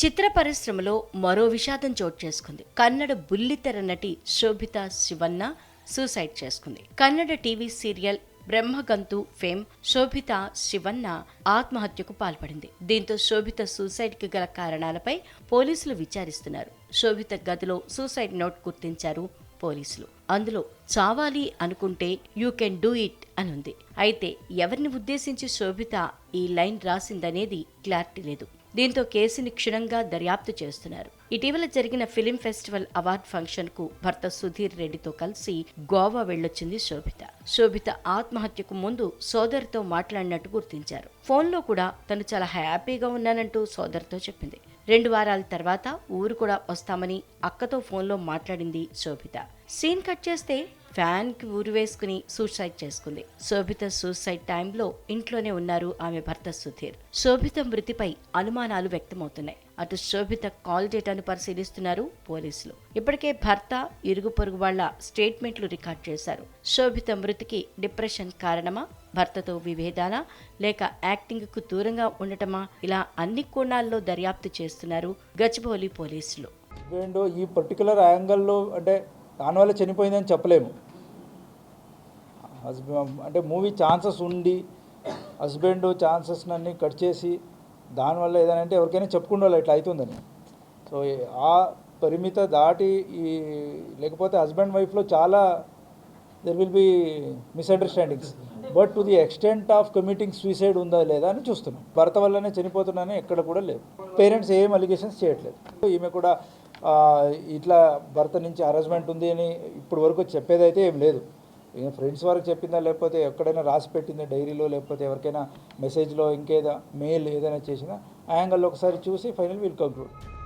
చిత్ర పరిశ్రమలో మరో విషాదం చోటు చేసుకుంది. కన్నడ బుల్లితెర నటి శోభిత శివన్న సూసైడ్ చేసుకుంది. Kannada TV serial Brahmagantu fame Shobitha Shivanna ఆత్మహత్యకు పాల్పడింది. దీంతో శోభిత సూసైడ్కి గల కారణాలపై పోలీసులు విచారిస్తున్నారు. శోభిత గదిలో సూసైడ్ నోట్ గుర్తించారు పోలీసులు. అందులో చావాలి అనుకుంటే యూ కెన్ డూ ఇట్ అని ఉంది అయితే ఎవరిని ఉద్దేశించి శోభిత ఈ లైన్ రాసిందనేది క్లారిటీ లేదు. దీంతో కేసుని క్షుణ్ణంగా దర్యాప్తు చేస్తున్నారు. ఇటీవల జరిగిన ఫిలిం ఫెస్టివల్ అవార్డ్ ఫంక్షన్కు భర్త సుధీర్ రెడ్డితో కలిసి గోవా వెళ్ళొచ్చింది శోభిత. శోభిత ఆత్మహత్యకు ముందు సోదరితో మాట్లాడినట్టు గుర్తించారు. ఫోన్లో కూడా తను చాలా హ్యాపీగా ఉన్నానంటూ సోదరితో చెప్పింది. రెండు వారాల తర్వాత ఊరు కూడా వస్తామని అక్కతో ఫోన్లో మాట్లాడింది శోభిత. సీన్ కట్ చేస్తే ఫ్యాన్కి ఊరు వేసుకుని సూసైడ్ చేసుకుంది. శోభిత సూసైడ్ టైంలో ఇంట్లోనే ఉన్నారు ఆమె భర్త సుధీర్. శోభిత మృతిపై అనుమానాలు వ్యక్తమవుతున్నాయి. అటు శోభిత కాల్ డేటాను పరిశీలిస్తున్నారు పోలీసులు. ఇప్పటికే భర్త ఇరుగు పొరుగు వాళ్ళ స్టేట్మెంట్లు రికార్డ్ చేశారు. శోభిత మృతికి డిప్రెషన్ కారణమా? భర్తతో విభేదాల? లేక యాక్టింగ్కు దూరంగా ఉండటమా? ఇలా అన్ని కోణాల్లో దర్యాప్తు చేస్తున్నారు గచ్చిబౌలి పోలీసులు. ఈ పర్టికులర్ యాంగిల్లో అంటే దానివల్ల చనిపోయిందని చెప్పలేము. హస్బెండ్ అంటే మూవీ ఛాన్సెస్ ఉండి హస్బెండ్ ఛాన్సెస్ అన్ని కట్ చేసి దానివల్ల ఏదైనా అంటే ఎవరికైనా చెప్పుకుండాలి ఇట్లా అవుతుందని. సో ఆ పరిమిత దాటి ఈ లేకపోతే హస్బెండ్ వైఫ్లో చాలా there will be misunderstandings but to the extent of committing suicide ఉందా లేదా అని చూస్తున్నాం. భర్త వల్లనే చనిపోతున్నానే ఎక్కడ కూడా లేదు. పేరెంట్స్ ఏం అలిగేషన్స్ చేయట్లేదు. ఈమె కూడా ఇట్లా భర్త నుంచి అరేంజ్మెంట్ ఉంది అని ఇప్పుడు వరకు చెప్పేదైతే ఏం లేదు. ఈయన ఫ్రెండ్స్ వరకు చెప్పిందా లేకపోతే ఎక్కడైనా రాసి పెట్టిందా డైరీలో లేకపోతే ఎవరికైనా మెసేజ్లో ఇంకేదా మెయిల్ ఏదైనా చేసినా ఆ యాంగిల్లో ఒకసారి చూసి ఫైనల్ విల్ కంక్లూడ్